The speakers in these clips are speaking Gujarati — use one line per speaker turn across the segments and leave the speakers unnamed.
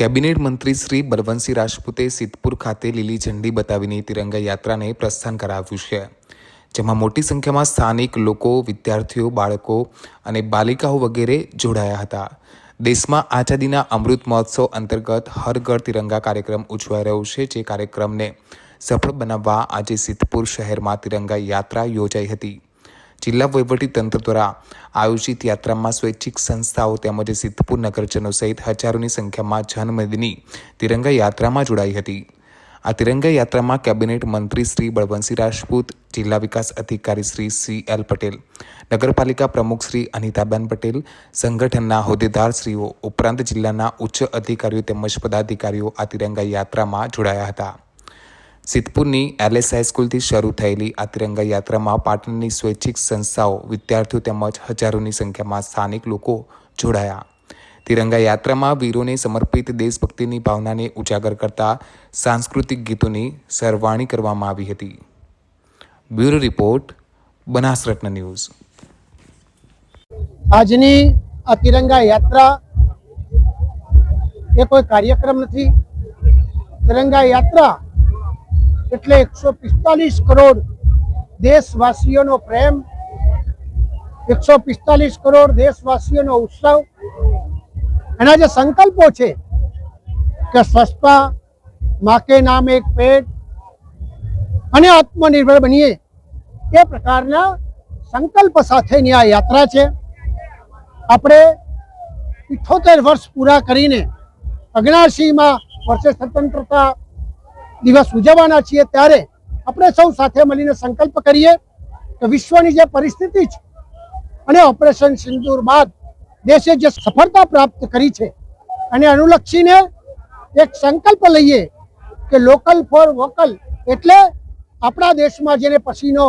કેબિનેટ મંત્રી શ્રી બલવંતસિંહ રાજપૂતે સિદ્ધપુર ખાતે લીલી ઝંડી બતાવીને તિરંગા યાત્રાને પ્રસ્થાન કરાવ્યું છે, જેમાં મોટી સંખ્યામાં સ્થાનિક લોકો, વિદ્યાર્થીઓ, બાળકો અને બાલિકાઓ વગેરે જોડાયા હતા. દેશમાં આઝાદીના અમૃત મહોત્સવ અંતર્ગત હર ઘર તિરંગા કાર્યક્રમ ઉજવાઈ રહ્યો છે, જે કાર્યક્રમને સફળ બનાવવા આજે સિદ્ધપુર શહેરમાં તિરંગા યાત્રા યોજાઈ હતી. જિલ્લા તંત્ર દ્વારા આયોજિત યાત્રામાં સ્વૈચ્છિક સંસ્થાઓ તેમજ સિદ્ધપુર નગરજનો સહિત હજારોની સંખ્યામાં જનમેદની તિરંગા યાત્રામાં જોડાઈ હતી. આ તિરંગા યાત્રામાં કેબિનેટ મંત્રી શ્રી બળવંતસિંહ રાજપૂત, જિલ્લા વિકાસ અધિકારી શ્રી સી એલ પટેલ, નગરપાલિકા પ્રમુખ શ્રી અનિતાબેન પટેલ, સંગઠનના હોદ્દેદારશ્રીઓ ઉપરાંત જિલ્લાના ઉચ્ચ અધિકારીઓ તેમજ પદાધિકારીઓ આ તિરંગા યાત્રામાં જોડાયા હતા. સિદ્ધપુરની એલએસ હાઈસ્કૂલથી શરૂ થયેલી આ તિરંગા યાત્રામાં પાટણની સ્વૈચ્છિક સંસ્થાઓ, વિદ્યાર્થીઓ તેમજ હજારોની સંખ્યામાં સ્થાનિક લોકો જોડાયા. તિરંગા યાત્રામાં વીરોને સમર્પિત દેશભક્તિની ભાવનાને ઉજાગર કરતા સાંસ્કૃતિક ગીતોની સરવાણી કરવામાં આવી હતી. Bureau report, Banasratna news.
આજની આ તિરંગા યાત્રા એ કોઈ કાર્યક્રમ નથી. તિરંગા યાત્રા એટલે એકસો પિસ્તાલીસ કરોડ દેશવાસીઓનો પ્રેમ, એકસો પિસ્તાલીસ કરોડ દેશવાસીઓનો ઉત્સવ એના જે સંકલ્પો છે કે સ્વચ્છતા મા કે નામ એક પેટ અને આત્મનિર્ભર બનીએ, એ પ્રકારના સંકલ્પ સાથેની આ યાત્રા છે. આપણે ઇઠોતેર વર્ષ પૂરા કરીને અગ્નાશીમાં વર્ષે સ્વતંત્રતા દિવસ ઉજવવાના છીએ ત્યારે આપણે સૌ સાથે મળીને સંકલ્પ કરીએ કે વિશ્વની જે પરિસ્થિતિ છે અને ઓપરેશન સિંદૂર બાદ દેશે જે સફળતા પ્રાપ્ત કરી છે અને અનુલક્ષીને એક સંકલ્પ લઈએ કે લોકલ ફોર વોકલ એટલે આપણા દેશમાં જેને પસીનો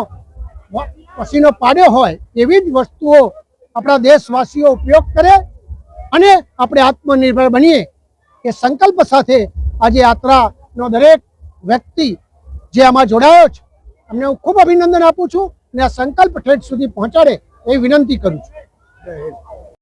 પસીનો પાડ્યો હોય એવી જ વસ્તુઓ આપણા દેશવાસીઓ ઉપયોગ કરે અને આપણે આત્મનિર્ભર બનીએ એ સંકલ્પ સાથે આજે યાત્રાનો દરેક વ્યક્તિ જે આમાં જોડાયો છે, એમને હું ખૂબ અભિનંદન આપું છું અને આ સંકલ્પ ઠેઠ સુધી પહોંચાડે એ વિનંતી કરું છું.